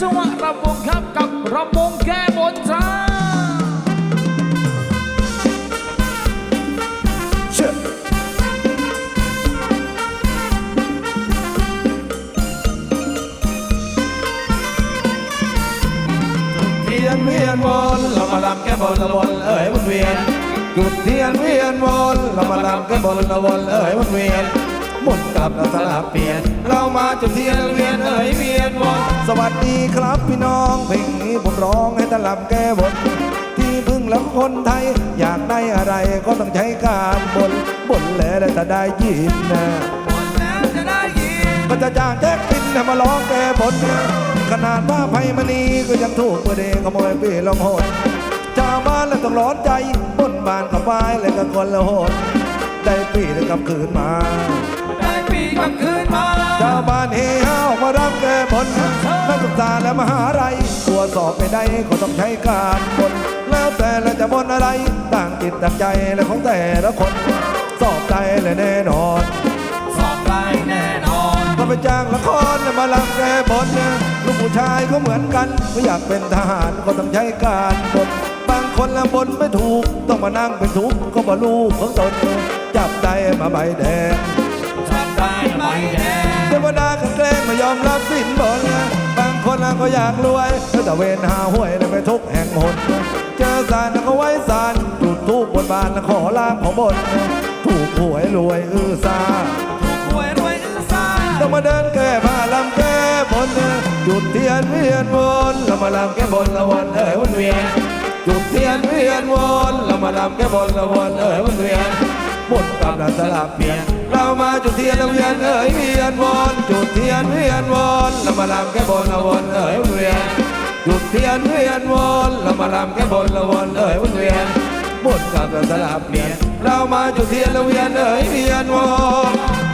จังหวะรำวงครับกับรำวงแก้บนจ้าเทียนเวียนวนเรามาลำแก้บนละวนเอ๋ยวนเวียนจุดเทียนเวียนวนเรามาลำแก้บนละวนเอ๋ยวนเวียน หมุนกลับแล้วสลับเปลี่ยน เรามาจุดเทียนเวียนเอ๋ยเวียนวนสวัสดีครับพี่น้อง เพลงนี้ผมร้องให้ตะลำแก้บนที่พึ่งแล้วคนไทย อยากได้อะไรก็ต้องใช้การบนบนแล้วจะได้ยินนะจะได้ยินก็จะจ้างแจ็คปินให้มาร้องแก้บนขนาดว่าไพมณีก็ยังถูกประเดขโมยปีลองโหดชาวบ้านแล้วต้องร้อนใจบนบานกับวายเลยกับคนละโหดได้ปีแล้วกลับคืนมาได้ปี กลับคืนมาชาวบ้านเฮฮาออกมารับแก้บนนักศึกษาและมหาลัยตรวจสอบไม่ได้ก็ต้องใช้การบนแล้วแต่ละจะบนอะไร ต่างจิตต่างใจและของแต่ละคน สอบใจและแน่นอน สอบได้แน่นอนก็ไปจ้างละครมาลำแก้บนลูกผู้ชายก็เหมือนกันไม่อยากเป็นทหารก็ต้องใช้การบนบางคนละบนไม่ถูก ต้องมานั่งเป็นทุกข์ก็บ่ลูกของตนจับได้มาใบแดง ก็อยากรวยแต่เวนหาห้วยเลยไปทุกแห่งหนเจอสารก็ไว้สารจุดทูบบนบานแล้วขอลางของบนถูกหวยรวยอื้อซารวยรวยอื้อซ่าต้องมาเดินแก้ผ้าลำแก้บนจุดเทียนเวียนวนเรามาลำแก้บนละวันเอ๋ยวนเวียนจุดเทียนเวียนวนเรามาลำแก้บนละวันเอ๋ยวนเวียนบนกับนาสลับเปลี่ยน เรามาจุดเทียนละเวียนเอ๋ยเวียนวนจุดเทียนเวียนวนเรามาลำแก้บนละวนเอ๋ยวนเวียนจุดเทียนเวียนวนเรามาลำแก้บนละวนเอ๋ยวนเวียนบนกับนาสลับเปลี่ยนเรามาจุดเทียนละเวียนเอ๋ยเวียนวน